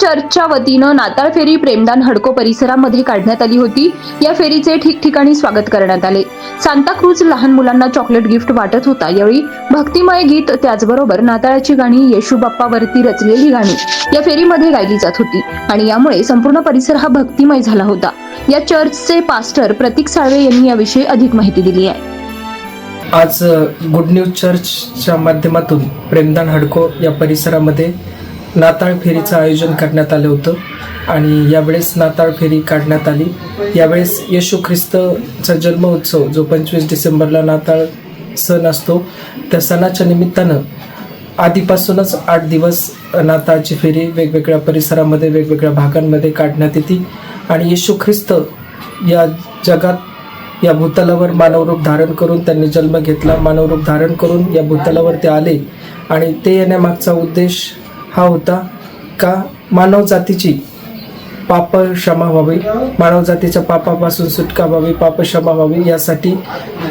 चर्चच्या वतीनं नाताळ फेरी प्रेमदान हडको परिसरामध्ये काढण्यात आली होती. या फेरीचे ठिकठिकाणी स्वागत करण्यात आले. सांताक्रूज लहान मुलांना चॉकलेट गिफ्ट वाटत होता. यावेळी भक्तिमय गीत त्याचबरोबर नाताळाची गाणी येशू बाप्पावरती रचलेली गाणी या फेरीमध्ये गायली जात होती. आणि यामुळे संपूर्ण परिसर हा भक्तिमय झाला होता. या चर्चचे पास्टर प्रतीक साळवे यांनी याविषयी अधिक माहिती दिली आहे. आज गुड न्यूज चर्चच्या माध्यमातून प्रेमदान हडको या परिसरामध्ये नाताळ फेरीचं आयोजन करण्यात आलं होतं. आणि यावेळेस नाताळ फेरी काढण्यात आली. यावेळेस येशू ख्रिस्तचा जन्मोत्सव जो पंचवीस डिसेंबरला नाताळ सण असतो त्या सणाच्या निमित्तानं आधीपासूनच आठ दिवस नाताळची फेरी वेगवेगळ्या परिसरामध्ये वेगवेगळ्या भागांमध्ये काढण्यात येते. आणि येशू ख्रिस्त या जगात या भूतलावर मानवरूप धारण करून त्यांनी जन्म घेतला. मानवरूप धारण करून या भूतलावर ते आले. आणि ते येण्यामागचा उद्देश हा होता का मानवजातीची पाप क्षमा व्हावी? मानवजातीच्या पापापासून सुटका व्हावी पाप क्षमा व्हावी यासाठी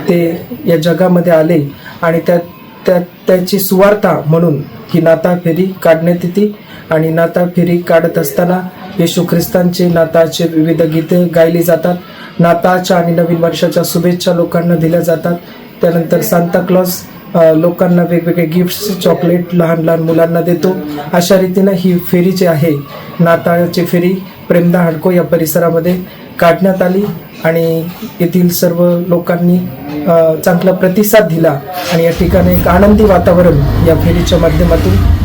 ते या जगामध्ये आले आणि त्या त्या त्याची सुवार्ता म्हणून ही नाताळ फेरी काढण्यात येते आणि नाताळ फेरी काढत असताना येशू ख्रिस्तांचे नाताळचे विविध गीते गायली जातात. नाताळच्या आणि नवीन वर्षाच्या शुभेच्छा लोकांना दिल्या जातात. त्यानंतर सांताक्लॉज लोकांना वेगवेगळे गिफ्ट्स चॉकलेट लहान लहान मुलांना देतो. अशा रीतीनं ही फेरी जी आहे नाताळाची फेरी प्रेमदा हडको या परिसरामध्ये काढण्यात आली आणि येथील सर्व लोकांनी चांगला प्रतिसाद दिला आणि या ठिकाणी एक आनंदी वातावरण या फेरीच्या माध्यमातून